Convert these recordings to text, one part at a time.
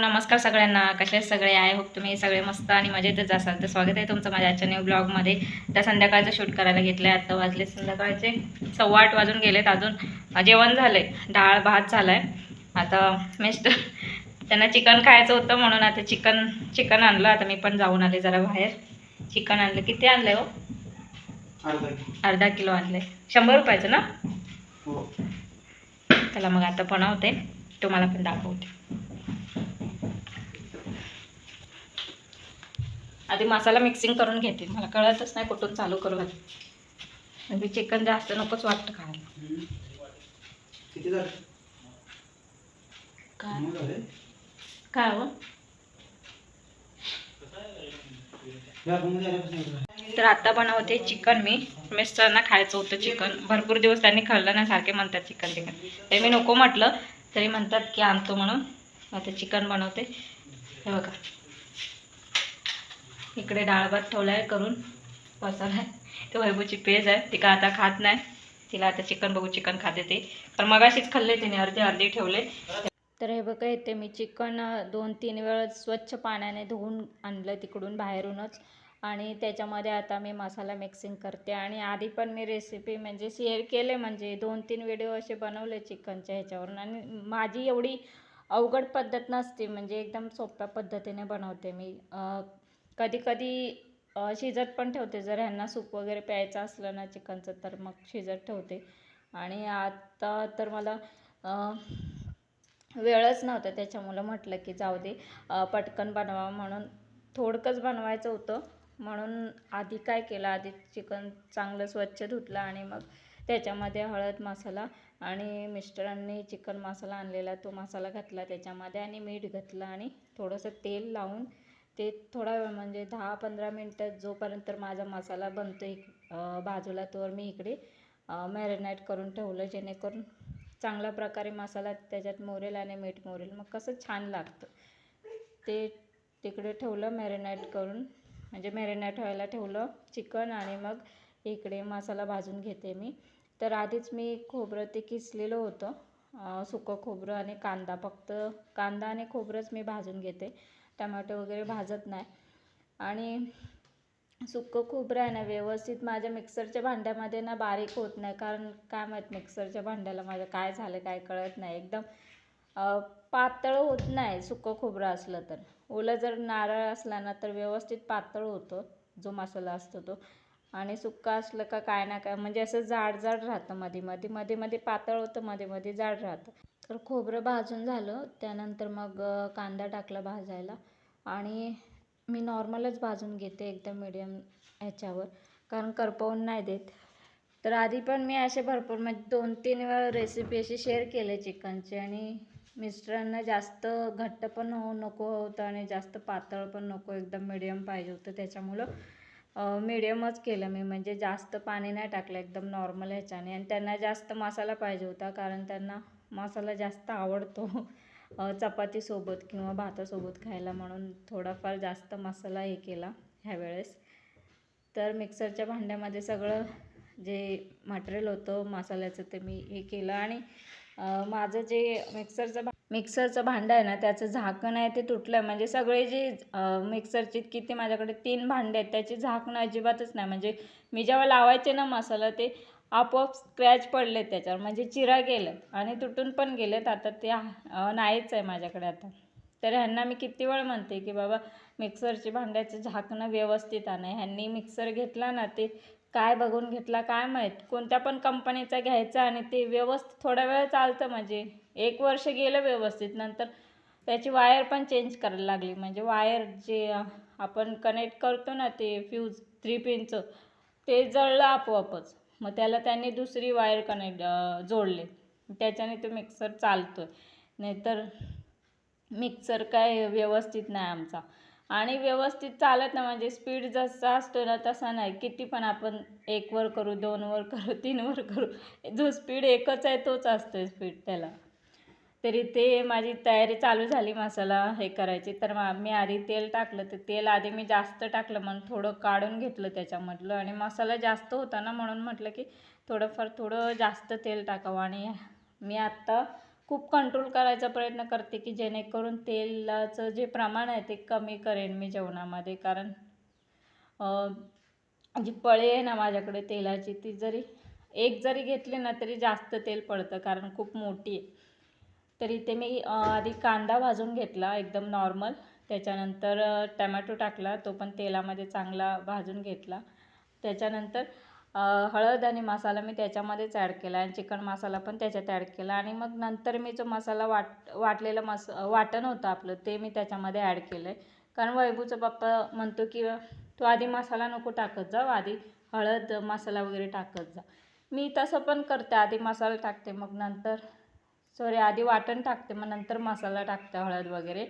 नमस्कार सगळ्यांना. कसे सगळे? आय होप तुम्ही सगळे मस्त आणि मजेतच असाल. तर स्वागत आहे तुमचं माझ्या आजच्या न्यू ब्लॉगमध्ये त्या संध्याकाळचं शूट करायला घेतलं आहे आता वाजले संध्याकाळचे सव्वा आठ वाजून गेलेत अजून. जेवण झालं आहे डाळ भात झाला आहे आता मिस्टर त्यांना चिकन खायचं होतं म्हणून आता चिकन चिकन आणलं. आता मी पण जाऊन आले जरा बाहेर. चिकन आणलं. किती आणलं हो? अर्धा किलो. आणलं शंभर रुपयाचं ना? हो. त्याला मग आता बनवते. तुम्हाला पण दाखवते. आधी मसाला मिक्सिंग करून घेते. मला कळतच नाही कुठून चालू करू घाल म्हणजे चिकन जास्त नकोच वाटतं खायला. काय? काय हो. तर आता बनवते चिकन मी. मिस्टरांना खायचं होतं चिकन भरपूर दिवस त्यांनी खाल्लं ना सारखे म्हणतात चिकन चिकन तरी मी नको म्हटलं तरी म्हणतात की आणतो म्हणून. आता चिकन बनवते. हे बघा. इकडे डाळ भात ठेवला आहे करून. मसाला आहे ते वैभूची पेज आहे. ती का आता खात नाही. तिला आता चिकन बघू चिकन खाते ते. पण मगाशीच खाल्ले तिने अर्धे अर्धे ठेवले. तर हे बघा येते मी चिकन दोन तीन वेळा स्वच्छ पाण्याने धुवून आणलं तिकडून बाहेरूनच. आणि त्याच्यामध्ये आता मी मसाला मिक्सिंग करते. आणि आधी पण मी रेसिपी म्हणजे शेअर केले. म्हणजे दोन तीन व्हिडिओ असे बनवले चिकनच्या ह्याच्यावरून. आणि माझी एवढी अवघड पद्धत नसते. म्हणजे एकदम सोप्या पद्धतीने बनवते मी. कधीकधी शिजत पण ठेवते. जर ह्यांना सूप वगैरे प्यायचं असलं ना चिकनचं तर मग शिजत ठेवते. आणि आता तर मला वेळच नव्हता त्याच्यामुळं म्हटलं की जाऊ दे पटकन बनवा म्हणून थोडकंच बनवायचं होतं. म्हणून आधी काय केलं आधी चिकन चांगलं स्वच्छ धुतलं आणि मग त्याच्यामध्ये हळद मसाला आणि मिस्टरांनी चिकन मसाला आणलेला तो मसाला घातला त्याच्यामध्ये आणि मीठ घातलं आणि थोडंसं तेल लावून ते थोडा वेळ म्हणजे दहा पंधरा मिनटं जोपर्यंत माझा मसाला बनतो एक बाजूला तोवर मी इकडे मॅरिनेट करून ठेवलं जेणेकरून चांगल्या प्रकारे मसाला त्याच्यात मोरेल आणि मीठ मोरेल. मग कसं छान लागतं. ते तिकडे ठेवलं मॅरिनेट करून म्हणजे मॅरिनेट व्हायला ठेवलं चिकन आणि मग इकडे मसाला भाजून घेते मी. तर आधीच मी खोबरं ते किसलेलं होतं सुकं खोबरं आणि कांदा. फक्त कांदा आणि खोबरंच मी भाजून घेते. टमॅटो वगैरे भाजत नाही. आणि सुकं खोबरं आहे ना व्यवस्थित माझ्या मिक्सरच्या भांड्यामध्ये ना बारीक होत नाही. कारण काय माहीत मिक्सरच्या भांड्याला माझं काय झालं काय कळत नाही. एकदम पातळ होत नाही सुकं खोबरं असलं तर. ओलं जर नारळ असला ना तर व्यवस्थित पातळ होतो जो मसाला असतो तो. आणि सुक्का असलं का काय ना काय म्हणजे असं जाड जाड राहतं मध्ये मध्ये मध्ये मध्ये पातळ होतं मध्ये मध्ये जाड राहतं. तर खोबरं भाजून झालं. त्यानंतर मग कांदा टाकला भाजायला. आणि मी नॉर्मलच भाजून घेते एकदम मिडियम ह्याच्यावर. कारण करपवून नाही देत. तर आधी पण मी असे भरपूर म्हणजे दोन तीन वेळा रेसिपी अशी शेअर केले चिकनची. आणि मिस्टरांना जास्त घट्ट पण हो नको होतं. आणि जास्त पातळ पण नको. एकदम मिडियम पाहिजे होतं. त्याच्यामुळं मिडियमच केलं मी. म्हणजे जास्त पाणी नाही टाकलं. एकदम नॉर्मल ह्याच्याने. आणि त्यांना जास्त मसाला पाहिजे होता. कारण त्यांना मसाला जास्त आवडतो. चपातीसोबत किंवा भातासोबत खायला म्हणून थोडाफार जास्त मसाला हे केला ह्यावेळेस. तर मिक्सरच्या भांड्यामध्ये सगळं जे मटेरियल होतं मसाल्याचं ते मी हे केलं आणि माझं जे मिक्सरचं भा मिक्सरचं भांडं आहे ना त्याचं झाकण आहे ते तुटलं आहे म्हणजे सगळे जे अं, मिक्सरची किती माझ्याकडे तीन भांडे आहेत त्याची झाकणं अजिबातच नाही. म्हणजे मी जेव्हा लावायचे ना मसाला ते आपोआप स्क्रॅच पडले त्याच्यावर. म्हणजे चिरा गेलेत आणि तुटून पण गेलेत. आता ते नाहीच आहे माझ्याकडे आता. तर ह्यांना मी किती वेळ म्हणते की बाबा मिक्सरची भांड्याचं झाकणं व्यवस्थित आणा. ह्यांनी मिक्सर घेतला ना ते काय बघून घेतला काय माहीत. कोणत्या पण कंपनीचा घ्यायचा आणि ते व्यवस्थित थोडा वेळ चालतं म्हणजे. एक वर्ष गेलं व्यवस्थित. नंतर त्याची वायर पण चेंज करायला लागली. म्हणजे वायर जे आपण कनेक्ट करतो ना ते फ्यूज थ्री पिनचं ते जळलं आपोआपच. मग त्याला त्यांनी दुसरी वायर कनेक्ट जोडले. त्याच्याने तो मिक्सर चालतो आहे नाहीतर मिक्सर काय व्यवस्थित नाही आमचा. आणि व्यवस्थित चालत नाही म्हणजे स्पीड जसा असतो ना तसा नाही. किती पण आपण एक वर करू दोन वर करू तीन वर करू जो स्पीड एकच आहे तोच असतो आहे स्पीड त्याला. तरी ते माझी तयारी चालू झाली मसाला हे करायची. तर मा मी आधी तेल टाकलं तर तेल आधी मी जास्त टाकलं म्हणून थोडं काढून घेतलं त्याच्यामधलं. आणि मसाला जास्त होता ना म्हणून म्हटलं की थोडंफार थोडं जास्त तेल टाकावं. आणि मी आत्ता खूप कंट्रोल करायचा प्रयत्न करते की जेणेकरून तेलाचं जे प्रमाण आहे ते कमी करेन मी जेवणामध्ये. कारण जी पळे आहे ना माझ्याकडे तेलाची ती जरी एक जरी घेतली ना तरी जास्त तेल पडतं कारण खूप मोठी आहे. तर इथे मी आधी कांदा भाजून घेतला एकदम नॉर्मल त्याच्यानंतर टमॅटो टाकला तो पण तेलामध्ये चांगला भाजून घेतला. त्याच्यानंतर हळद आणि मसाला मी त्याच्यामध्येच ॲड केला आणि चिकन मसाला पण त्याच्यात ॲड केला. आणि मग नंतर मी जो मसाला वाट वाटलेला मस वाटण होतं आपलं ते मी त्याच्यामध्ये ॲड केलं आहे कारण वैभूचा पप्पा म्हणतो की तू आधी मसाला नको टाकत जा आधी हळद मसाला वगैरे टाकत जा. मी तसं पण करते आधी मसाला टाकते मग नंतर सॉरी आधी वाटण टाकते मग नंतर मसाला टाकते हळद वगैरे.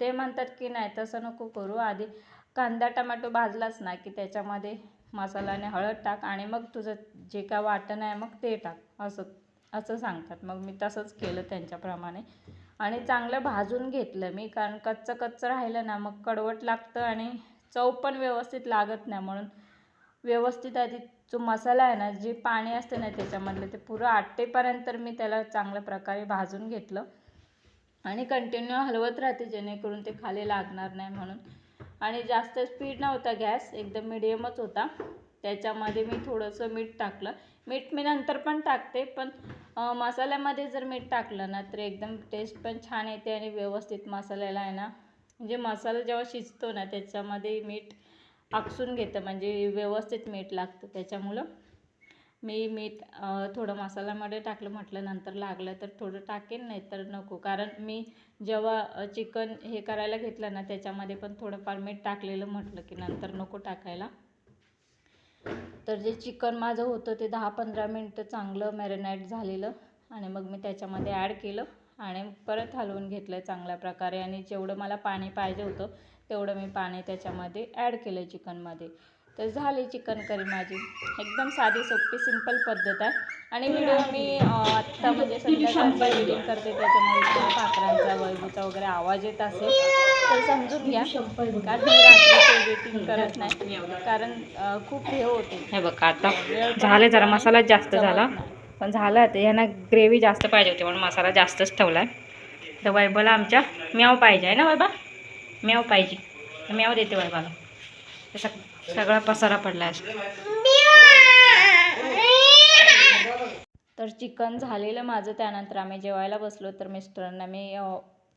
ते म्हणतात की नाही तसं नको करू. आधी कांदा टमॅटो भाजलाच ना की त्याच्यामध्ये मसाला आणि हळद टाक आणि मग तुझं जे काय वाटण आहे मग ते टाक. असं असं सांगतात. मग मी तसंच केलं त्यांच्याप्रमाणे. आणि चांगलं भाजून घेतलं मी कारण कच्चं कच्चं राहिलं ना मग कडवट लागतं आणि चव पण व्यवस्थित लागत नाही म्हणून व्यवस्थित आधी जो मसाला आहे ना जे पाणी असतं ना त्याच्यामधलं ते पुरं आटेपर्यंत मी त्याला चांगल्या प्रकारे भाजून घेतलं. आणि कंटिन्यू हलवत राहते जेणेकरून ते खाली लागणार नाही म्हणून. आणि जास्त स्पीड नव्हता गॅस एकदम मिडियमच होता. त्याच्यामध्ये मी थोडंसं मीठ टाकलं. मीठ मी नंतर पण टाकते पण मसाल्यामध्ये जर मीठ टाकलं ना तर एकदम टेस्ट पण छान येते आणि व्यवस्थित मसाल्याला आहे ना म्हणजे मसाला जेव्हा शिजतो ना त्याच्यामध्ये मीठ आकसून घेतं म्हणजे व्यवस्थित मीठ लागतं त्याच्यामुळं. मी मीठ थोडं मसाल्यामध्ये टाकलं म्हटलं नंतर लागलं तर थोडं टाकेन नाही तर नको. कारण मी जेव्हा चिकन हे करायला घेतलं ना त्याच्यामध्ये पण थोडंफार मीठ टाकलेलं म्हटलं की नंतर नको टाकायला. तर जे चिकन माझं होतं ते दहा पंधरा मिनटं चांगलं मॅरिनेट झालेलं आणि मग मी त्याच्यामध्ये ॲड केलं आणि परत हलवून घेतलं चांगल्या प्रकारे. आणि जेवढं मला पाणी पाहिजे होतं तेवढं मी पाणी त्याच्यामध्ये ॲड केलं चिकनमध्ये. तर झाली चिकन करी माझी. एकदम साधी सोपी सिंपल पद्धत आहे. आणि व्हिडिओ मी आत्ता म्हणजे संध्याकाळचा एडिटिंग करते त्याच्यामुळे पाखरांचा वैभूचा वगैरे आवाज येत असेल तर समजून घ्या. कारण मी रात्रीचं एडिटिंग करत नाही. कारण खूप हे होते. हे बघ आता झालं जरा मसाला जास्त झाला. पण झालं आता यांना ग्रेव्ही जास्त पाहिजे होती म्हणून मसाला जास्तच ठेवला आहे तर वैभवला आमच्या म्याव पाहिजे आहे ना वैभा म्याव पाहिजे. म्याव देते वैभाला तर सगळा पसारा पडला आहे तर चिकन झालेलं माझं त्यानंतर आम्ही जेवायला बसलो. तर मिस्टरांना मी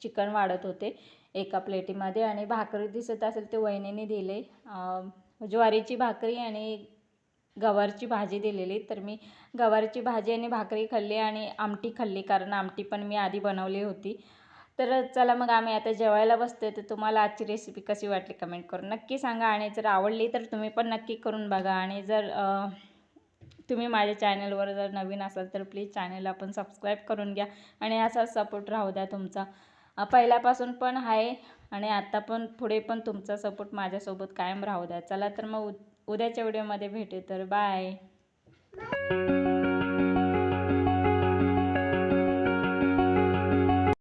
चिकन वाढत होते एका प्लेटीमध्ये. आणि भाकरी दिसत असेल ते वहिनीने दिले. ज्वारीची भाकरी आणि गवारची भाजी दिलेली. तर मी गवारची भाजी आणि भाकरी खाल्ली आणि आमटी खाल्ली. कारण आमटी पण मी आधी बनवली होती. तर चला मग आम्ही आता जेवायला बसते तर तुम्हाला आजची रेसिपी कशी वाटली कमेंट करून नक्की सांगा आणि जर आवडली तर तुम्ही पण नक्की करून बघा. आणि जर तुम्ही माझ्या चॅनलवर जर नवीन असाल तर प्लीज चॅनलला पण सबस्क्राईब करून घ्या आणि असाच सपोर्ट राहू द्या तुमचा. पहिल्यापासून पण आहे आणि आता पण पुढे पण तुमचा सपोर्ट माझ्यासोबत कायम राहू द्या. चला तर मग उद्याच्या व्हिडिओमध्ये भेटू. तर बाय